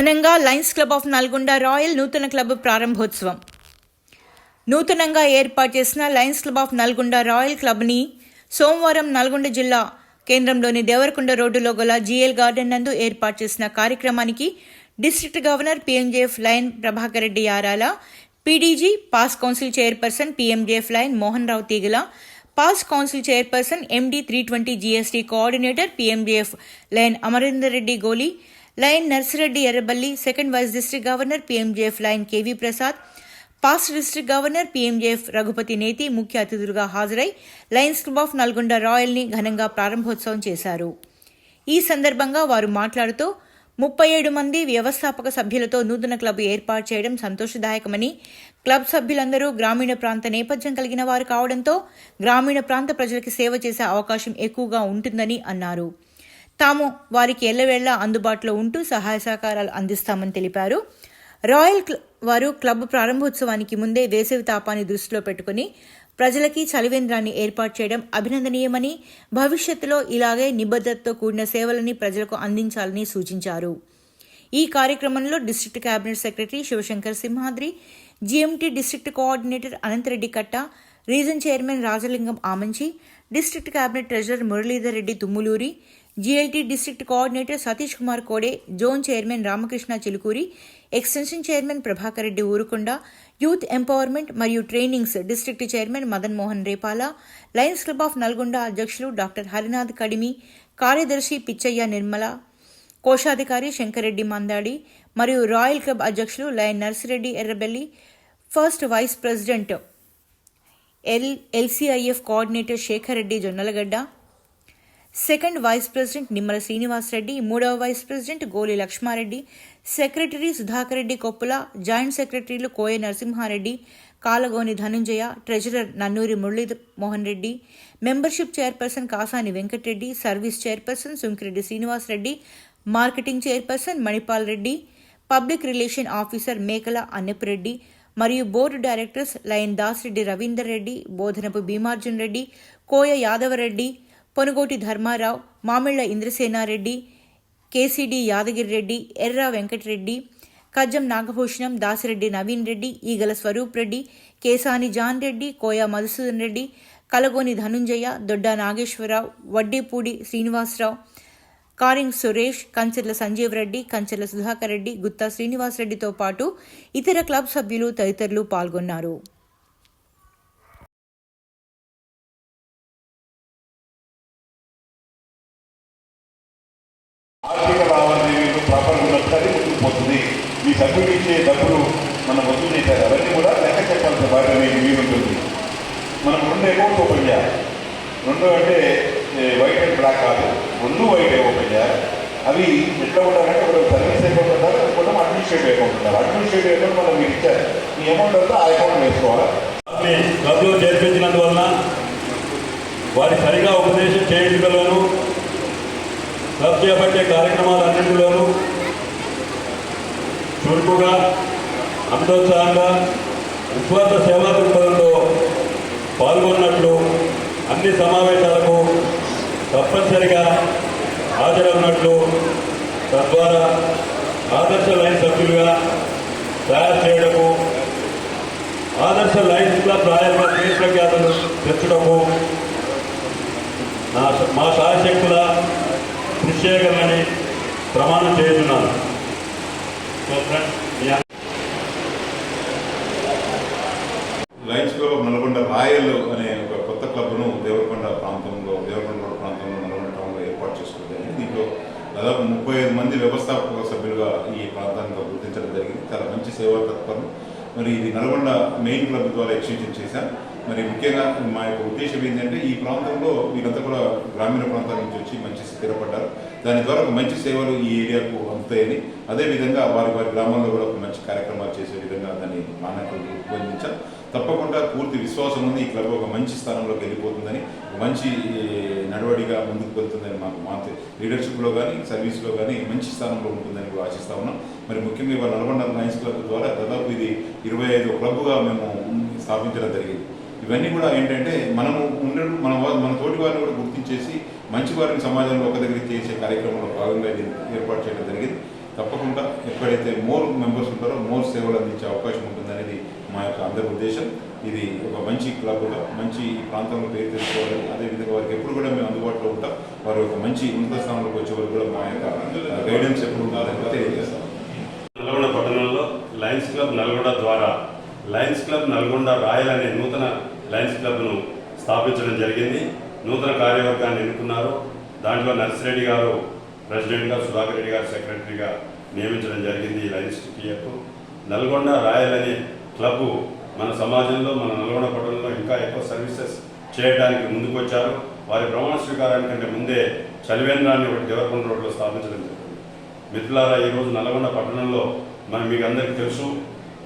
ఘనంగా lions club of Nalgonda royal నూతన club ప్రారంభోత్సవం. నూతనంగా ఏర్పాటు చేసిన lions club of Nalgonda royal క్లబ్ని సోమవారం నల్గొండ జిల్లా కేంద్రంలోని దేవరకొండ రోడ్డులో గల జిఎల్ గార్డెన్ నందు ఏర్పాటు చేసిన కార్యక్రమానికి district governor PMJF lion Prabhakar Reddy Yarala PDG past council chairperson PMJF lion Mohan Rao Teegala past council chairperson MD three twenty GST coordinator PMJF lion Amarender Reddy Goli lion Narsireddy Errabelli second vice district governor PMJF lion KV Prasad past district governor PMJF Raghupathi Neti ముఖ్య అతిథులుగా హాజరై lions club of Nalgonda రాయల్ని ఘనంగా ప్రారంభోత్సవం చేశారు. ఈ సందర్భంగా వారు మాట్లాడుతూ ముప్పై ఏడు మంది వ్యవస్థాపక సభ్యులతో నూతన క్లబ్ ఏర్పాటు చేయడం సంతోషదాయకమని క్లబ్ సభ్యులందరూ గ్రామీణ ప్రాంత నేపథ్యం కలిగిన వారు కావడంతో గ్రామీణ ప్రాంత ప్రజలకి సేవ చేసే అవకాశం ఎక్కువగా ఉంటుందని అన్నారు. తాము వారికి ఎల్లవేళ్ళా అందుబాటులో ఉంటూ సహాయ సహకారాలు అందిస్తామని తెలిపారు. రాయల్ క్ల- వారు క్లబ్ ప్రారంభోత్సవానికి ముందే వేసవి తాపాన్ని దృష్టిలో పెట్టుకుని ప్రజలకి చలివేంద్రాన్ని ఏర్పాటు చేయడం అభినందనీయమని భవిష్యత్తులో ఇలాగే నిబద్ధతతో కూడిన సేవలని ప్రజలకు అందించాలని సూచించారు. ఈ కార్యక్రమంలో district cabinet secretary Shivashankar Simhadri GMT district coordinator Anantareddy Katta region chairman Rajalingam Amanchi district cabinet treasurer Muralidhar Reddy Tummaluri GLT district coordinator Satish Kumar Kode zone chairman Ramakrishna Chilukuri extension chairman Prabhakar Reddy Urukonda youth empowerment మరియు trainings district chairman Madan Mohan Repala lions club of Nalgonda అధ్యక్షులు doctor Harinath కడిమి కార్యదర్శి పిచ్చయ్య నిర్మల కోశాధికారి శంకరెడ్డి మందాడి మరియు royal club అధ్యక్షులు lion Narsireddy Errabelli first vice president L LCIF coordinator Shekar Reddy Jonnalagadda second vice president Nimmala Srinivasareddy మూడవ vice president Goli Lakshmareddy secretary Sudhakar Reddy Koppula joint సెక్రటరీలు Koya Narasimhareddy Kalagoni Dhanunjaya treasurer Nannuri Murali Mohan Reddy membership chairperson Kasani Venkatareddy service chairperson Sunkireddy Srinivasareddy marketing chairperson Manipal Reddy public relation officer Mekala Annapureddy మరియు board directors lion Das Reddy Ravinder Reddy Bodhanapu Bhimarjun Reddy Koya Yadavareddy Ponugoti Dharmarao Mamilla Indrasenareddy KCD Yadagiri Reddy Erra Venkatareddy Kajjam Nagabhushanam Dasireddy Naveen Reddy Eegala Swaroop Reddy Kesani John Reddy Koya Madhusudan Reddy Kalagoni Dhanunjaya Dodda Nageswararao Vaddipudi Srinivasarao Karing Suresh Kancherla Sanjeev Reddy Kancherla Sudhakar Reddy Gutta శ్రీనివాసరెడ్డితో పాటు ఇతర club సభ్యులు తదితరులు పాల్గొన్నారు. ఆర్థిక లావాదేవీలు proper ఉన్నట్టు ముందుకు పోతుంది. మీ సభ్యులు ఇచ్చే డబ్బులు మనం వసూలు చేశారు. అవన్నీ కూడా లెక్క చెప్పాల్సిన బాధ్యత మీకు మీరు ఉంటుంది. మనం రెండు అకౌంట్ ఓపెన్ చేయాలి. రెండు అంటే వైట్ అండ్ బ్లాక్ కాదు. రెండు వైట్ ఓపెన్ చేయాలి. అవి ఎట్లా ఉండాలంటే ఒక సర్వీస్ అకౌంట్ ఉండాలి ఇంకోటి అడ్మినిస్ట్రేటివ్ అకౌంట్ ఉండాలి. అడ్మినిస్ట్రేటివ్ అకౌంట్ మనం మీరు ఇచ్చారు. ఈ అమౌంట్ అంతా ఆ అకౌంట్ వేసుకోవాలి? వారిని క్లబ్లో చేర్పించినందువలన వారి సరిగా ఉపదేశం చేయించగలను క్లబ్ చేపట్టే కార్యక్రమాలన్నింటిలోనూ చురుకుగా అంతోత్సాహంగా నిస్వార్థ సేవా దృక్పథంతో పాల్గొన్నట్లు అన్ని సమావేశాలకు తప్పనిసరిగా హాజరవున్నట్లు తద్వారా ఆదర్శ లైన్ సభ్యులుగా తయారు చేయడము ఆదర్శ లైన్స్ క్లబ్ రాయల్గా పేరు ప్రఖ్యాతలు తెచ్చడము మా శాయశక్తుల నిశ్చయమని ప్రమాణం చేస్తున్నాను so Lions club Nalgonda royal అనే ఒక కొత్త క్లబ్ను దేవరకొండ ప్రాంతంలో దేవరకొండ ప్రాంతంలో నల్గొండ టౌన్లో ఏర్పాటు చేసుకుంది. దీంట్లో దాదాపు ముప్పై ఐదు మంది వ్యవస్థాపక సభ్యులుగా ఈ ప్రాంతాన్ని గుర్తించడం జరిగింది. చాలా మంచి సేవా తత్పరం మరి ఇది నల్గొండ మెయిన్ క్లబ్ ద్వారా ఎక్స్టెన్షన్ చేశాం. మరి ముఖ్యంగా మా యొక్క ఉద్దేశం ఏంటంటే ఈ ప్రాంతంలో వీరంతా కూడా గ్రామీణ ప్రాంతాల నుంచి వచ్చి మంచి స్థిరపడ్డారు. దాని ద్వారా మంచి సేవలు ఈ ఏరియాకు అందుతాయని అదేవిధంగా వారి వారి గ్రామాల్లో కూడా మంచి కార్యక్రమాలు చేసే విధంగా దాన్ని మానకులు రూపొందించాం. తప్పకుండా పూర్తి విశ్వాసం ఉంది. ఈ క్లబ్ ఒక మంచి స్థానంలోకి వెళ్ళిపోతుందని మంచి నడవడిగా ముందుకు వెళ్తుందని మాకు మా లీడర్షిప్లో కానీ సర్వీస్లో కానీ మంచి స్థానంలో ఉంటుందని కూడా ఆశిస్తా ఉన్నాం. మరి ముఖ్యంగా ఇవాళ నల్గొండ లయన్స్ క్లబ్ ద్వారా దాదాపు ఇది ఇరవై ఐదు క్లబ్గా మేము స్థాపించడం జరిగింది. ఇవన్నీ కూడా ఏంటంటే మనము ఉండడం మన మన తోటి వారిని కూడా గుర్తించేసి మంచి వారిని సమాజంలో ఒక దగ్గర చేసే కార్యక్రమంలో భాగంగా ఇది ఏర్పాటు చేయడం జరిగింది. తప్పకుండా ఎక్కడైతే మోర్ మెంబర్స్ ఉంటారో మోర్ సేవలు అందించే అవకాశం ఉంటుందనేది మా యొక్క అందరి ఉద్దేశం ఇది ఒక మంచి క్లబ్గా మంచి ప్రాంతంలో పేరు తెచ్చుకోవాలని అదేవిధంగా వారికి ఎప్పుడు కూడా మేము అందుబాటులో ఉంటాం. వారి ఒక మంచి ఉన్నత స్థానంలోకి వచ్చే వరకు కూడా మా యొక్క గైడెన్స్ ఎప్పుడు ఉంటుందని తెలియజేస్తాం. నల్గొండ పట్టణంలో లయన్స్ క్లబ్ నల్గొండ ద్వారా లయన్స్ క్లబ్ నల్గొండ రాయల్ అనే నూతన లయన్స్ క్లబ్ను స్థాపించడం జరిగింది. నూతన కార్యవర్గాన్ని ఎన్నుకున్నారు. దాంట్లో నర్సిరెడ్డి గారు ప్రెసిడెంట్గా సుధాకర్ రెడ్డి గారు సెక్రటరీగా నియమించడం జరిగింది ఈ లయన్స్ టీఎఫ్ నల్గొండ రాయల్ అనే క్లబ్ మన సమాజంలో మన నల్గొండ పట్టణంలో ఇంకా ఎక్కువ సర్వీసెస్ చేయడానికి ముందుకొచ్చారు. వారి ప్రమాణ స్వీకారానికంటే ముందే చలివేంద్రాన్ని ఒకటి దేవరకొండ రోడ్లో స్థాపించడం జరిగింది. మిత్రులారా ఈరోజు నల్గొండ పట్టణంలో మనం మీకు అందరికీ తెలుసు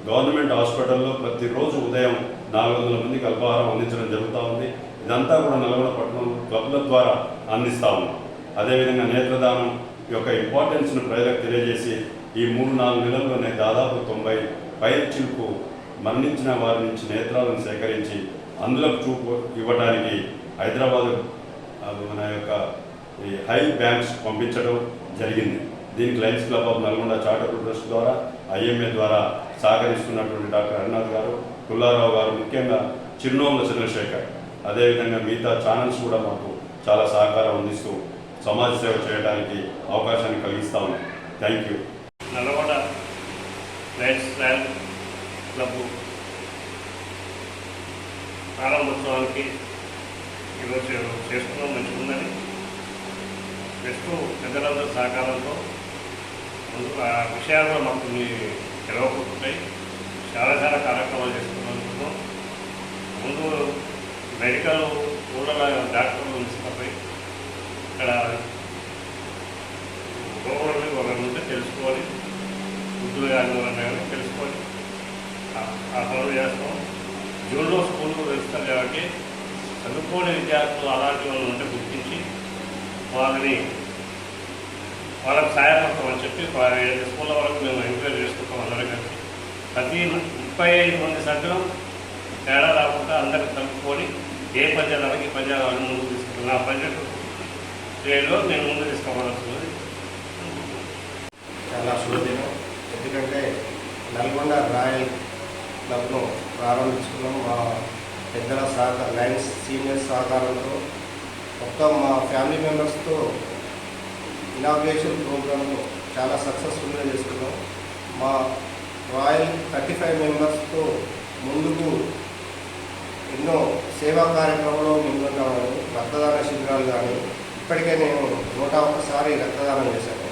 గవర్నమెంట్ హాస్పిటల్లో ప్రతిరోజు ఉదయం నాలుగు వందల మందికి అల్పాహారం అందించడం జరుగుతూ ఉంది. ఇదంతా కూడా నల్గొండ పట్టణం క్లబ్ల ద్వారా అందిస్తూ ఉన్నాం అదేవిధంగా నేత్రదానం యొక్క ఇంపార్టెన్స్ను ప్రజలకు తెలియజేసి ఈ మూడు నాలుగు నెలల్లోనే దాదాపు తొంభై పైచిలకు మరణించిన వారి నుంచి నేత్రాలను సేకరించి అందులో చూపు ఇవ్వడానికి హైదరాబాద్ మన యొక్క ఈ హై బ్యాంక్స్ పంపించడం జరిగింది. దీనికి Lions club of Nalgonda chartered trust ద్వారా ఐఎంఏ ద్వారా సహకరిస్తున్నటువంటి డాక్టర్ హరినాథ్ గారు పుల్లారావు గారు ముఖ్యంగా చిరునోముల చంద్రశేఖర్ అదేవిధంగా మిగతా ఛానల్స్ కూడా మాకు చాలా సహకారం అందిస్తూ సమాజ సేవ చేయడానికి అవకాశాన్ని కలిగిస్తా ఉన్నాం. Thank you. Nalgonda lights club ప్రారంభోత్సవానికి ఈరోజు చేసుకున్నాం మంచిగుందని. నెక్స్ట్ పెద్దలందరి సహకారంతో ముందు ఆ విషయాలు మాకు కొన్ని చాలా చాలా కార్యక్రమాలు చేసుకున్నాం ముందు మెడికల్ ఊళ్ళ డాక్టర్లు తీసుకుపోయి ఇక్కడ గోవులని ఒకరి నుండి తెలుసుకోవాలి. గుడ్లు కానీ ఆ- పనులు చేస్తాం జూన్లో స్కూల్కు వెళ్తాం కాబట్టి చదువుకోని విద్యార్థులు అలాంటి వాళ్ళు ఉంటే గుర్తించి వాళ్ళని వాళ్ళకి సహాయపడతామని చెప్పి ఐదు ఏడు స్కూళ్ళ వరకు మేము ఎంక్వైరీ చేసుకుంటాం అందరం కలిసి. ప్రతి ముప్పై ఐదు మంది సభ్యులు తేడా రాకుండా అందరికి కలుపుకొని ఏ పద్యాలకి పద్యాలను ముందు తీసుకుంటాం నా బడ్జెట్ స్టేజ్లో నేను ముందు తీసుకోవాల్సింది. చాలా శుభదినం. ఎందుకంటే నల్గొండ రాయల్ క్లబ్ను ప్రారంభించుకున్నాం. మా పెద్దల సహకార లైన్స్ సీనియర్ సహకారంతో మొత్తం మా ఫ్యామిలీ మెంబర్స్తో ఇనాగ్రేషన్ ప్రోగ్రామ్ను చాలా సక్సెస్ఫుల్గా చేసుకున్నాం. మా రాయల్ థర్టీ ఫైవ్ మెంబర్స్తో ముందుకు ఎన్నో సేవా కార్యక్రమంలో ముందున్నాము రక్తదాన శిబిరాలు కానీ ఇప్పటికే నేను నూట ఒక్కసారి రక్తదానం చేశాను.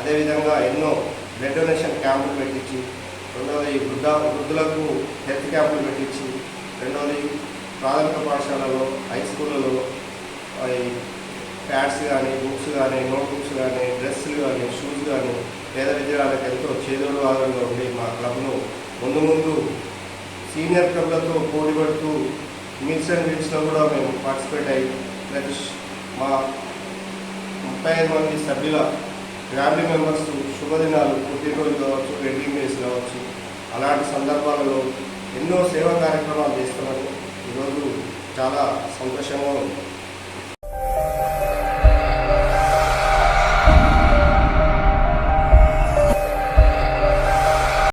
అదేవిధంగా ఎన్నో బ్లడ్ డొనేషన్ క్యాంపులు పెట్టించి రెండవది వృద్ధ వృద్ధులకు హెల్త్ క్యాంపులు పెట్టించి రెండవది ప్రాథమిక పాఠశాలలో హై స్కూళ్ళలో ప్యాడ్స్ కానీ బుక్స్ కానీ నోట్బుక్స్ కానీ డ్రెస్సులు కానీ షూస్ కానీ పేద విద్యార్థులకు ఎంతో చేదోడు ఆధారంగా ఉండి మా క్లబ్ను ముందు ముందు సీనియర్ క్లబ్లతో పోటీ పడుతూ మిక్స్ అండ్ మిక్స్లో కూడా మేము పార్టిసిపేట్ అయ్యి ప్లస్ మా ముప్పై ఐదు మంది సభ్యుల ఫ్యామిలీ మెంబర్స్ శుభదినాలు పుట్టినరోజు కావచ్చు వెడ్డింగ్ డేస్ కావచ్చు అలాంటి సందర్భాలలో ఎన్నో సేవా కార్యక్రమాలు చేస్తున్నాను ఈరోజు చాలా సంతోషంగా ఉంది.